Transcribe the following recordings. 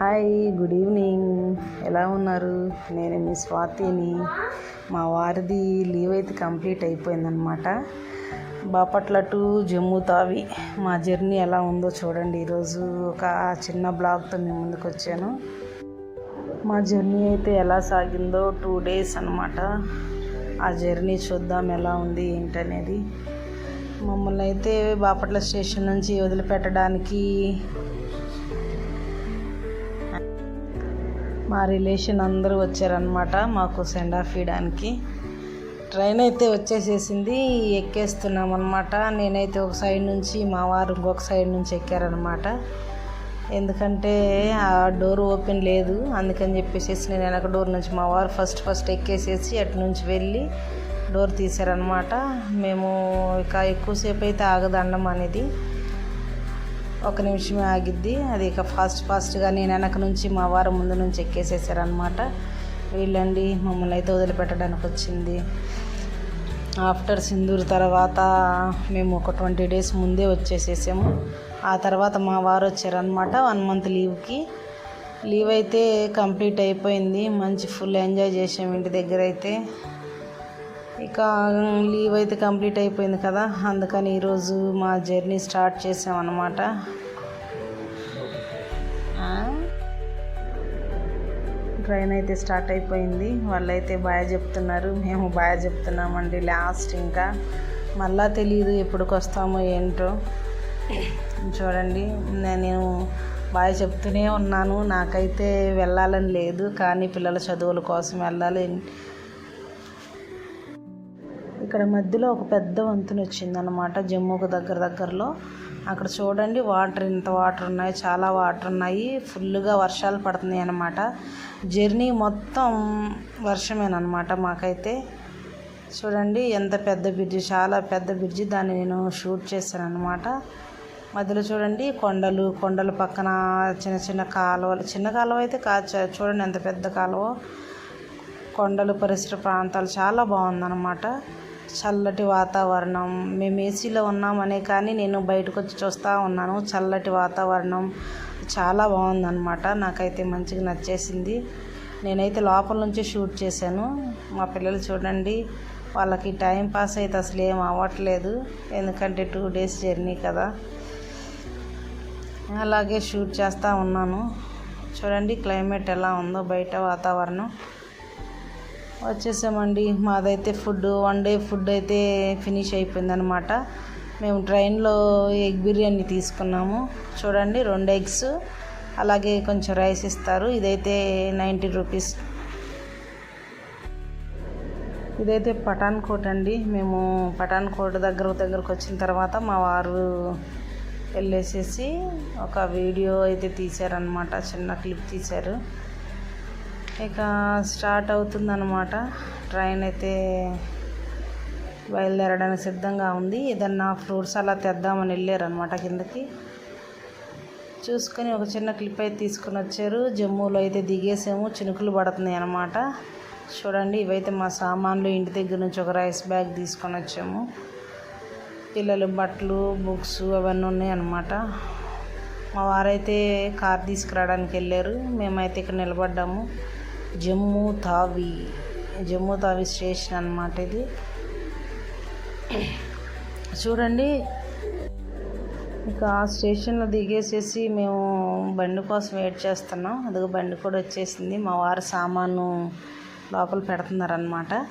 Hi good evening ఎలా ఉన్నారు? నేను మీ స్వాతిని. మా వారిది లీవ్ అయితే కంప్లీట్ అయిపోయిందనమాట బాపట్ల టు జమ్ము తావి మా జర్నీ ఎలా ఉందో చూడండి ఈరోజు. ఒక చిన్న బ్లాగ్తో మీ ముందుకు వచ్చాను. మా జర్నీ అయితే ఎలా సాగిందో టూ డేస్ అనమాట ఆ జర్నీ చూద్దాం ఎలా ఉంది ఏంటనేది. మమ్మల్ని అయితే బాపట్ల స్టేషన్ నుంచి వదిలిపెట్టడానికి మా రిలేషన్ అందరూ వచ్చారనమాట మాకు సెండ్ ఆఫ్ ఇవ్వడానికి ట్రైన్ అయితే వచ్చేసేసింది ఎక్కేస్తున్నాం అనమాట నేనైతే ఒక సైడ్ నుంచి మా వారు ఇంకొక సైడ్ నుంచి ఎక్కారనమాట ఎందుకంటే ఆ డోర్ ఓపెన్ లేదు అందుకని చెప్పేసి నేను వెనక డోర్ నుంచి మా వారు ఫస్ట్ ఫస్ట్ ఎక్కేసేసి అటు నుంచి వెళ్ళి డోర్ తీశారనమాట మేము ఇక ఎక్కువసేపు అయితే ఆగదండం అనేది ఒక నిమిషమే ఆగిద్ది. అది ఇక ఫాస్ట్ ఫాస్ట్గా నేను వెనక నుంచి మా వారు ముందు నుంచి ఎక్కేసేసారనమాట వీళ్ళండి మమ్మల్ని అయితే వదిలిపెట్టడానికి వచ్చింది. ఆఫ్టర్ సింధూర్ తర్వాత మేము ఒక ట్వంటీ డేస్ ముందే వచ్చేసేసాము. ఆ తర్వాత మా వారు వచ్చారనమాట వన్ మంత్ లీవ్కి. లీవ్ అయితే కంప్లీట్ అయిపోయింది. మంచి ఫుల్ ఎంజాయ్ చేసాము ఇంటి దగ్గర అయితే. ఇక లీవ్ అయితే కంప్లీట్ అయిపోయింది కదా అందుకని ఈరోజు మా జర్నీ స్టార్ట్ చేసామన్నమాట. ట్రైన్ అయితే స్టార్ట్ అయిపోయింది. వాళ్ళైతే బాయ్ చెప్తున్నారు. మేము బాయ్ చెప్తున్నామండి లాస్ట్ ఇంకా. మళ్ళా తెలియదు ఎప్పటికి వస్తామో ఏంటో. చూడండి నేను బాయ్ చెప్తూనే ఉన్నాను. నాకైతే వెళ్ళాలని లేదు కానీ పిల్లల చదువుల కోసం వెళ్ళాలి. ఇక్కడ మధ్యలో ఒక పెద్ద వంతెన వచ్చిందనమాట జమ్మూకు దగ్గర దగ్గరలో. అక్కడ చూడండి వాటర్ ఇంత వాటర్ ఉన్నాయి చాలా వాటర్ ఉన్నాయి. ఫుల్గా వర్షాలు పడుతున్నాయి అన్నమాట. జర్నీ మొత్తం వర్షమేనమాట మాకైతే. చూడండి ఎంత పెద్ద బ్రిడ్జి చాలా పెద్ద బ్రిడ్జి దాన్ని నేను షూట్ చేశాను అనమాట మధ్యలో చూడండి కొండలు కొండల పక్కన చిన్న చిన్న కాలువలు. చిన్న కాలువ అయితే కా చూడండి ఎంత పెద్ద కాలువ. కొండలు పరిసర ప్రాంతాలు చాలా బాగుందన్నమాట. చల్లటి వాతావరణం. మేము ఏసీలో ఉన్నామనే కానీ నేను బయటకు వచ్చి చూస్తూ ఉన్నాను. చల్లటి వాతావరణం చాలా బాగుందన్నమాట. నాకైతే మంచిగా నచ్చేసింది. నేనైతే లోపల నుంచి షూట్ చేశాను. మా పిల్లలు చూడండి వాళ్ళకి టైం పాస్ అయితే అసలు ఏం అవ్వట్లేదు. ఎందుకంటే టూ డేస్ జర్నీ కదా. అలాగే షూట్ చేస్తూ ఉన్నాను. చూడండి క్లైమేట్ ఎలా ఉందో బయట వాతావరణం. వచ్చేసామండి. మాదైతే ఫుడ్ వన్ డే ఫుడ్ అయితే ఫినిష్ అయిపోయిందనమాట మేము ట్రైన్లో ఎగ్ బిర్యానీ తీసుకున్నాము. చూడండి రెండు ఎగ్స్ అలాగే కొంచెం రైస్ ఇస్తారు. ఇదైతే నైంటీ రూపీస్. ఇదైతే పఠాన్కోట్ అండి. మేము పఠాన్కోట్ దగ్గర దగ్గరకు వచ్చిన తర్వాత మా వారు వెళ్ళేసేసి ఒక వీడియో అయితే తీశారనమాట చిన్న క్లిప్ తీశారు. ఇక స్టార్ట్ అవుతుందన్నమాట. ట్రైన్ అయితే బయలుదేరడానికి సిద్ధంగా ఉంది. ఏదన్నా ఫ్రూట్స్ అలా తెద్దామని వెళ్ళారనమాట కిందకి. చూసుకొని ఒక చిన్న క్లిప్ అయితే తీసుకొని వచ్చారు. జమ్మూలో అయితే దిగేసాము. చినుకులు పడుతున్నాయి అనమాట చూడండి ఇవైతే మా సామాన్లు ఇంటి దగ్గర నుంచి ఒక రైస్ బ్యాగ్ తీసుకొని వచ్చాము. పిల్లలు బట్టలు బుక్స్ అవన్నీ ఉన్నాయి అనమాట మా వారైతే కార్ తీసుకురావడానికి వెళ్ళారు. మేమైతే ఇక్కడ నిలబడ్డాము. జమ్మూ తావి జమ్మూ తావి స్టేషన్ అనమాట ఇది. చూడండి ఇక ఆ స్టేషన్లో దిగేసేసి మేము బండి కోసం వెయిట్ చేస్తున్నాం. అదిగో బండి కూడా వచ్చేసింది. మా వారు సామాను లోపల పెడుతున్నారనమాట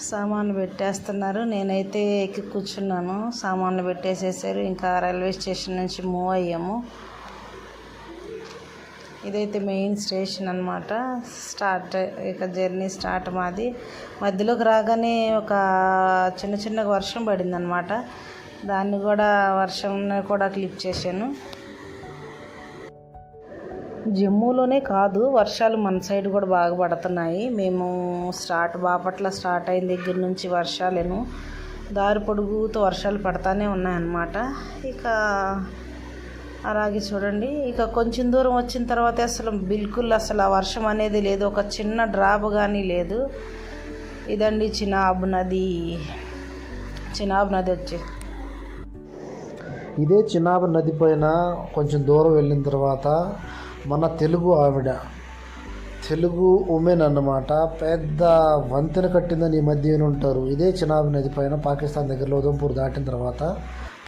సామాన్లు పెట్టేస్తున్నారు. నేనైతే ఎక్కి కూర్చున్నాను. సామాన్లు పెట్టేసేసారు. ఇంకా రైల్వే స్టేషన్ నుంచి మూవ్ అయ్యాము. ఇదైతే మెయిన్ స్టేషన్ అనమాట స్టార్ట్ ఇక జర్నీ స్టార్ట్ మాది. మధ్యలోకి రాగానే ఒక చిన్న చిన్న వర్షం పడింది అనమాట దాన్ని కూడా వర్షం కూడా క్లిప్ చేశాను. జమ్మూలోనే కాదు వర్షాలు మన సైడ్ కూడా బాగా పడుతున్నాయి. మేము స్టార్ట్ బాపట్ల స్టార్ట్ అయిన దగ్గర నుంచి వర్షాలేను దారి పొడుగుతో వర్షాలు పడతానే ఉన్నాయన్నమాట. ఇక అలాగే చూడండి. ఇక కొంచెం దూరం వచ్చిన తర్వాత అసలు బిల్కుల్ అసలు ఆ వర్షం అనేది లేదు. ఒక చిన్న డ్రాప్ కానీ లేదు. ఇదండి చినాబ్ నది. చినాబ్ నది వచ్చి. ఇదే చినాబ్ నది పైన కొంచెం దూరం వెళ్ళిన తర్వాత మన తెలుగు ఆవిడ తెలుగు ఉమెన్ అన్నమాట పెద్ద వంతెన కట్టిందని ఈ మధ్య ఉంటారు ఇదే చినాబ్ నది పైన పాకిస్తాన్ దగ్గర ఉదంపూర్ దాటిన తర్వాత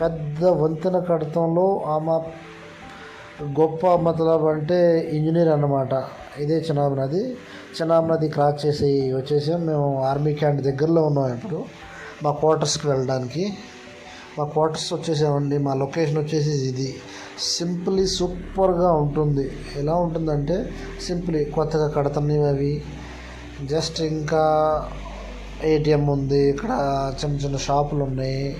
పెద్ద వంతెన కడతంలో ఆమె గొప్ప మతలబ్ అంటే ఇంజనీర్ అన్నమాట. ఇదే చినాబ్ నది. చినాబ్ నది క్రాస్ చేసి వచ్చేసాం. మేము ఆర్మీ క్యాంప్ దగ్గరలో ఉన్నాం ఇప్పుడు. మా క్వార్టర్స్కి వెళ్ళడానికి. మా క్వార్టర్స్ వచ్చేసామండి. మా లొకేషన్ వచ్చేసి ఇది. సింప్లీ సూపర్గా ఉంటుంది. ఎలా ఉంటుందంటే సింప్లీ కొత్తగా కడుతున్నాయి అవి. జస్ట్ ఇంకా ఏటీఎం ఉంది. ఇక్కడ చిన్న చిన్న షాపులు ఉన్నాయి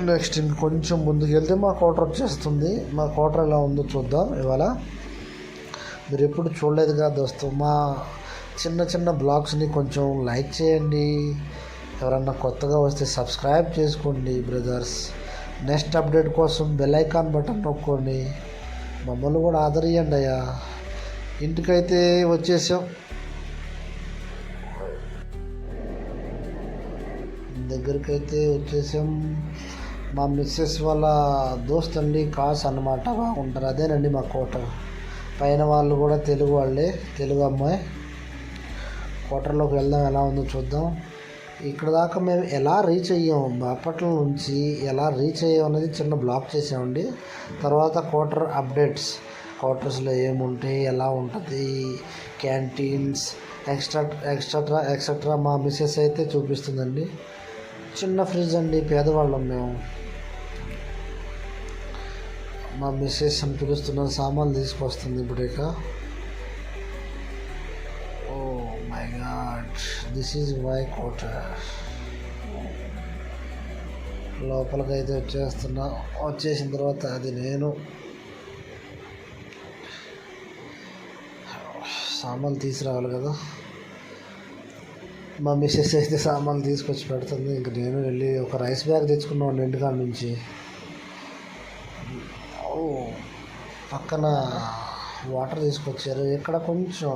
నెక్స్ట్ కొంచెం ముందుకు వెళ్తే మా క్వార్టర్ వచ్చేస్తుంది. మా క్వార్టర్ ఎలా ఉందో చూద్దాం ఇవాళ. మీరు ఎప్పుడు చూడలేదు చూడలేదుగా దోస్తు మా చిన్న చిన్న బ్లాగ్స్ని కొంచెం లైక్ చేయండి. ఎవరన్నా కొత్తగా వస్తే సబ్స్క్రైబ్ చేసుకోండి బ్రదర్స్. నెక్స్ట్ అప్డేట్ కోసం బెల్ ఐకాన్ బటన్ నొక్కోండి. మమ్మల్ని కూడా ఆదరియండి అయ్యా. ఇంటికైతే వచ్చేసాం. దగ్గరికి అయితే వచ్చేసాం. మా మిస్సెస్ వాళ్ళ దోస్త్ అండి కాస్ అన్నమాట బాగుంటారు అదేనండి మా కోటర్ పైన వాళ్ళు కూడా తెలుగు వాళ్ళే తెలుగు అమ్మాయి. కోటర్లోకి వెళ్దాం ఎలా ఉందో చూద్దాం. ఇక్కడ దాకా మేము ఎలా రీచ్ అయ్యాం? బాపట్ల నుంచి ఎలా రీచ్ అయ్యాం అనేది చిన్న బ్లాక్ చేసామండి. తర్వాత క్వార్టర్ అప్డేట్స్ క్వార్టర్స్లో ఏముంటాయి ఎలా ఉంటుంది క్యాంటీన్స్ ఎక్స్ట్రా ఎక్స్ట్రా ఎక్సెట్రా మా మిస్సెస్ అయితే చూపిస్తుందండి. చిన్న ఫ్రిడ్జ్ అండి పేదవాళ్ళం మేము. మా మిస్సెస్ అని పిలుస్తున్న సామాన్లు తీసుకొస్తుంది ఇప్పుడు ఇక oh oh my God this is my quarter లోపలికి అయితే వచ్చేస్తున్నా. వచ్చేసిన తర్వాత అది నేను సామాన్లు తీసుకురావాలి కదా. మా మిస్సెస్ అయితే సామాన్లు తీసుకొచ్చి పెడుతుంది. ఇంక నేను వెళ్ళి ఒక రైస్ బ్యాగ్ తెచ్చుకున్నాను ఇంటికాడ నుంచి ఓ పక్కన వాటర్ తీసుకొచ్చారు. ఇక్కడ కొంచెం